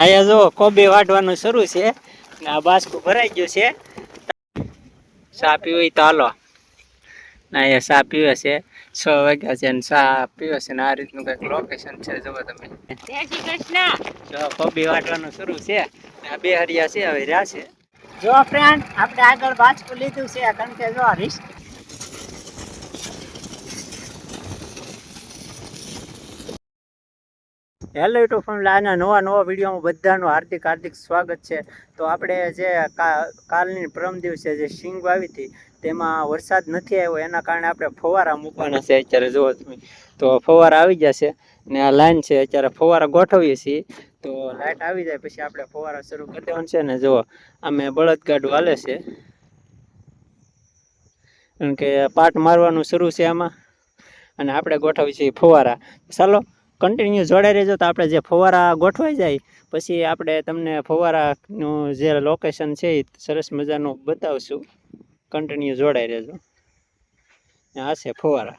અહીંયા જો કોબી વાટવાનું શરૂ છે ને આ બાસકું ભરાઈ ગયું છે. ચા પીવી તો હાલો. ના અહીંયા સા પીવે છે. છ વાગ્યા છે અને ચા પીવે છે ને આ રીતનું કંઈક લોકેશન છે જુઓ તમે. જો કોબી વાટવાનું શરૂ છે. ને આ બે હરિયા છે હવે રહ્યા છે. જો ફ્રેન્ડ આપણે આગળ બાસકું લીધું છે કારણ કે જો રિસ્ક હેલો યુટ્યુબ ફેમિલી આના નવા નવા વિડીયોમાં બધાનું હાર્દિક હાર્દિક સ્વાગત છે. તો આપણે જે કાલની પરમ દિવસે જે શીંગ વાવી હતી, તેમાં વરસાદ નથી આવ્યો, એના કારણે આપણે ફવારા મૂકવાના છે અત્યારે, જુઓ તમે. તો ફવારા આવી જશે, ને આ લાઈન છે, અત્યારે ફવારા ગોઠવીએ છીએ. તો લાઇટ આવી જાય, પછી આપણે ફવારા શરૂ કરી દેવાનું છે, ને જુઓ, અમે બળદગાડું હાલે છે. કારણ કે પાટ મારવાનું શરૂ છે આમાં, અને આપણે ગોઠવીએ છીએ ફવારા. ચાલો કન્ટિન્યુ જોડાઈ રહેજો તો આપણે જે ફવારા ગોઠવાઈ જાય, પછી આપણે તમને ફવારાનું જે લોકેશન છે એ સરસ મજાનું બતાવશું. કન્ટિન્યુ જોડાઈ રહેજો. આ છે ફવારા.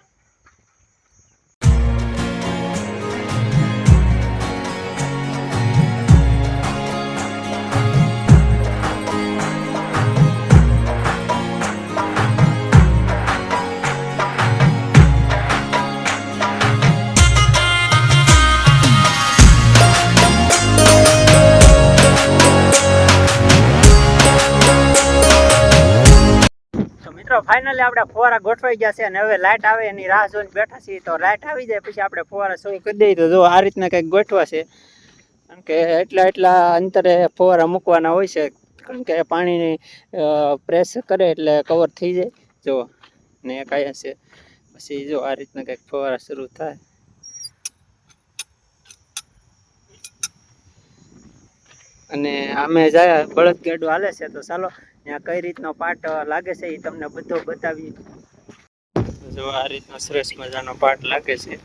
ફાઇનલી આપણે ફુવારા ગોઠવાઈ ગયા છે અને હવે લાઇટ આવે એની રાહ જોઈને બેઠા છીએ. તો લાઇટ આવી જાય પછી આપણે ફુવારા શરૂ કરી દઈએ. તો જો આ રીતના કંઈક ગોઠવા છે. કારણ કે એટલા એટલા અંતરે ફુવારા મૂકવાના હોય છે. કારણ કે પાણીની પ્રેસ કરે એટલે કવર થઈ જાય. જો, ને કાંઈ હશે. પછી જો આ રીતના કંઈક ફુવારા શરૂ થાય. અને આમે જાય બળદગાડું હાલે છે, તો ચાલો, ત્યાં કઈ રીતનો પાટ લાગે છે એ તમને બધો બતાવી જો આ રીતનો સરસ મજાનો પાટ લાગે છે.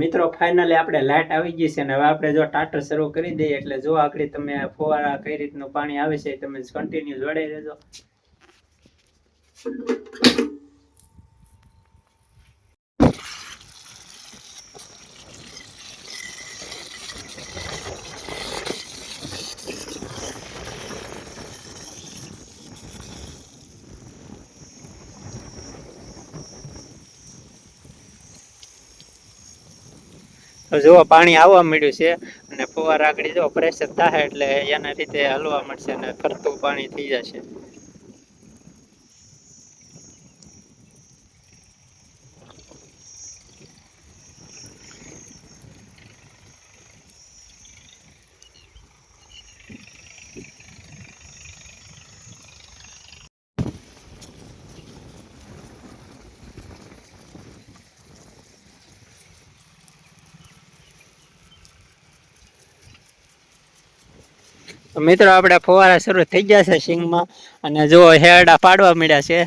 મિત્રો ફાઇનલી આપણે લાઇટ આવી ગઈ છે ને હવે આપણે જો ટાટર શરૂ કરી દઈએ એટલે જો આગળ તમે ફુવારા કઈ રીતનું પાણી આવે છે તમે કન્ટિન્યુ જોડાઈ રહેજો. તો જુઓ પાણી આવવા મળ્યું છે અને ફુવારા આગળ જો પ્રેશર થાય એટલે એના રીતે હલવા મળશે અને ફરતું પાણી થઈ જશે. મિત્રો આપણે ફુવારા શરૂ થઈ ગયા છે સિંગમાં અને જો હેરડા પાડવા મળ્યા છે.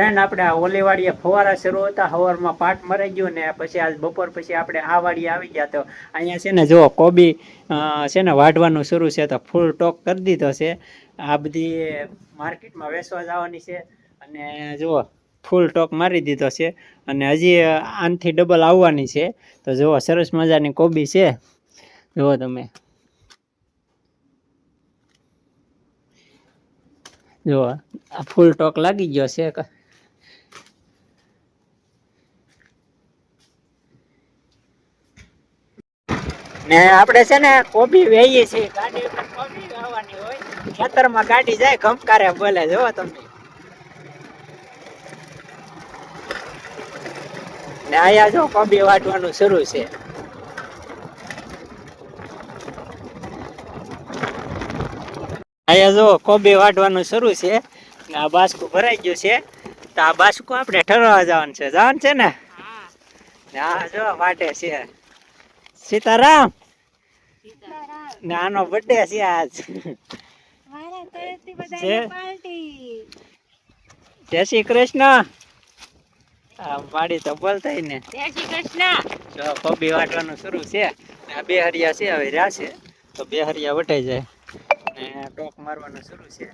ફ્રેન્ડ આપણે આ ઓલી ફવારા શરૂ હતા, હવારમાં પાટ મરાઈ ગયો ને પછી આજ બપોર પછી આપણે આ વાડીએ આવી ગયા તો અહીંયા છે ને જો કોબી છે ને વાઢવાનું શરૂ છે તો ફૂલ ટોક કરી દીધો છે. આ બધી માર્કેટમાં વેચવા જવાની છે અને જુઓ, ફૂલ ટોક મારી દીધો છે અને હજી આનથી ડબલ આવવાની છે. તો જુઓ, સરસ મજાની કોબી છે. જુઓ તમે. જુઓ, આ ફૂલ ટોક લાગી ગયો છે. ને આપણે છે ને કોબી વેહીએ છીએ. ગાડી ઉપર કોબી વાવવાની હોય. ખેતરમાં ગાડી જાય ઘમકારે બોલે જો તમને. ને અહીંયા જો કોબી વાટવાનું શરૂ છે. અહીંયા જો કોબી વાટવાનું શરૂ છે. આ બાસકું ભરાઈ ગયું છે. તો આ બાસકું આપણે ઠરવા જવાનું છે. જવાનું છે ને? ને આ જો વાટે છે. સીતારામ! ને આનો બર્થડે છે? આજ જય શ્રી કૃષ્ણ. વાડી તો બોલતા ને. જો કોબી વાટવાનું શરૂ છે. આ બે હરિયા છે હવે રહ્યા છે. તો બે હરિયા વટાઈ જાય. ને ટોક મારવાનું શરૂ છે.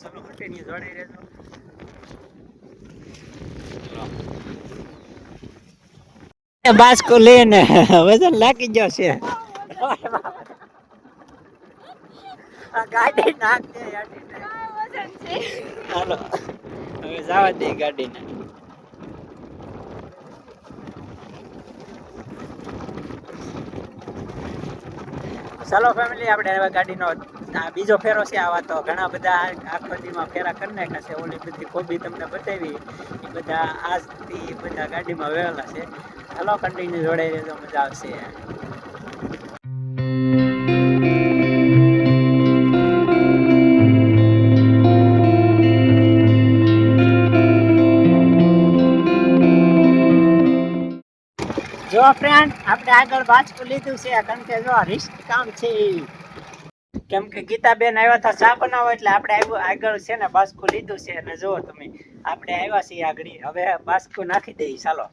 ચલો કન્ટિન્યુ જોડે રહેજો. બાસ્કો લઈને વજન લાગી ગયો છે. ગાડી નાખ દે ગાડી હાલો હવે જવા દે ગાડીને. ચાલો ફેમિલી આપણે હવે ગાડીનો આ બીજો ફેરો છે આવા તો ઘણા બધા આખો દીમાં ફેરા કરી નાખ્યા છે. ઓલી બધી કોબી તમને બતાવી. એ બધા આજથી બધા ગાડીમાં વહેલા છે. ચાલો કન્ટિન્યુ જોડાઈ રહેજો મજા આવશે. જો ફ્રેન્ડ આપણે આગળ વાંચવું લીધું છે, કારણ કે જો રિસ્ક કામ છે કેમ કે ગીતાબેન આવ્યા હતા ચા બનાવો એટલે આપણે આવ્યું આગળ છે ને, બાસ્કું લીધું છે, અને જુઓ તમે, આપણે આવ્યા છીએ આગળ હવે બાસ્કું નાખી દઈએ ચાલો.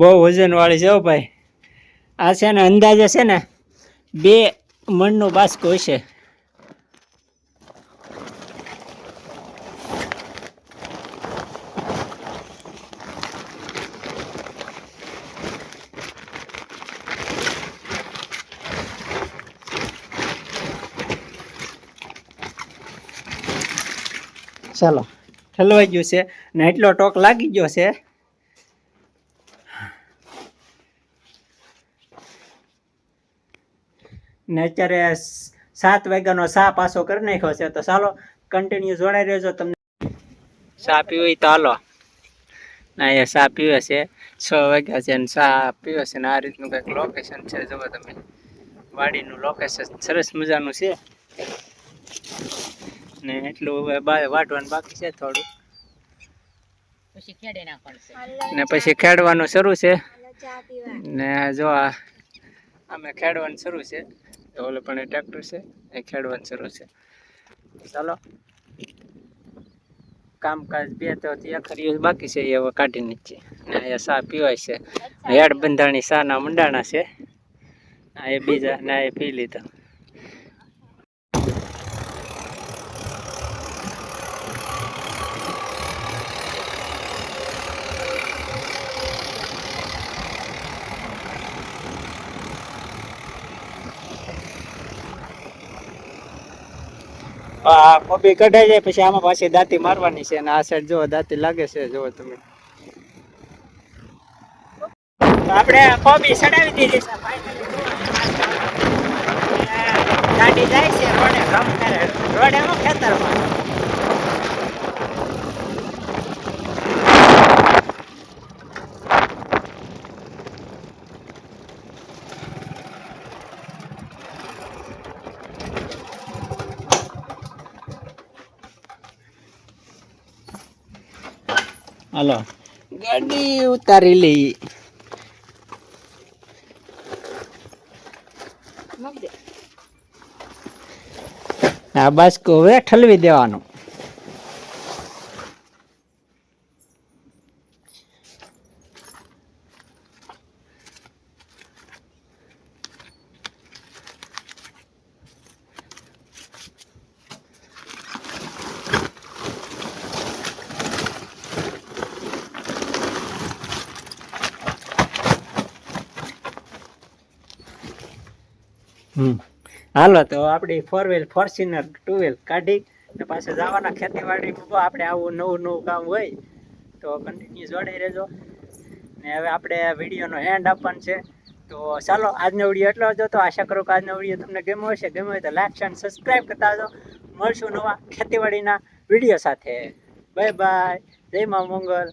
બહુ વજન વાળી છે ભાઈ. આ છે ને, અંદાજે છે ને, બે મણનું બાસ્કું હશે. ચાલો. ઠલવાઈ ગયું છે ને એટલો ટોક લાગી ગયો છે. ને અત્યારે સાત વાગ્યાનો સા પાસો કરી નાખ્યો છે. તો ચાલો કન્ટિન્યુ જોડાઈ રહેજો તમને. સા પીવી તો હાલો. ના એ સા પીવે છે. છ વાગ્યા છે અને સા પીવે છે ને આ રીતનું કંઈક લોકેશન છે. જુઓ તમે. વાડીનું લોકેશન સરસ મજાનું છે. ને એટલું હવે વાટવાનું બાકી છે થોડું. ને પછી ખેડવાનું શરૂ છે. ને જો આ અમે ખેડવાનું શરૂ છે. ઓલે પણ ટ્રેક્ટર છે એ ખેડવાનું શરૂ છે. ચાલો. કામકાજ બે તો અખરીઓ બાકી છે એ હવે કાઢી નીચે ને અહીંયા સા પીવાય છે. હેડ બંધાણી સાના મંડાણા છે. આ એ બીજા ના એ પી લીધા. આ કોબી કઢાઈ જાય પછી આમાં પાછી દાંતી મારવાની છે અને આ સાઈડ જો દાંતી લાગે છે જો તમે. આપણે કોબી સડાવી દીધી છે ગાડી જાય છે રોડે રોડે ખેતરમાં? હાલો ગાડી ઉતારી લઈ. આ બસ હવે ઠલવી દેવાનું. હાલો, તો આપણી four wheel Fortuner two wheel કાઢી ને પાછા જવાના ખેતીવાડી આપણે આવું નવું નવું કામ હોય, તો કન્ટિન્યુ જોડાઈ રહેજો. ને હવે આપણે વિડીયોનો એન્ડ આપવાનો છે. તો ચાલો, આજનો વીડિયો એટલો જ હતો. આશા કરું કે આજનો વીડિયો તમને ગમ્યો હશે. ગમ્યો હોય તો લાઈક અને સબસ્ક્રાઈબ કરતા જો મળશું નવા ખેતીવાડીના વીડિયો સાથે. બાય બાય જય મા મંગલ.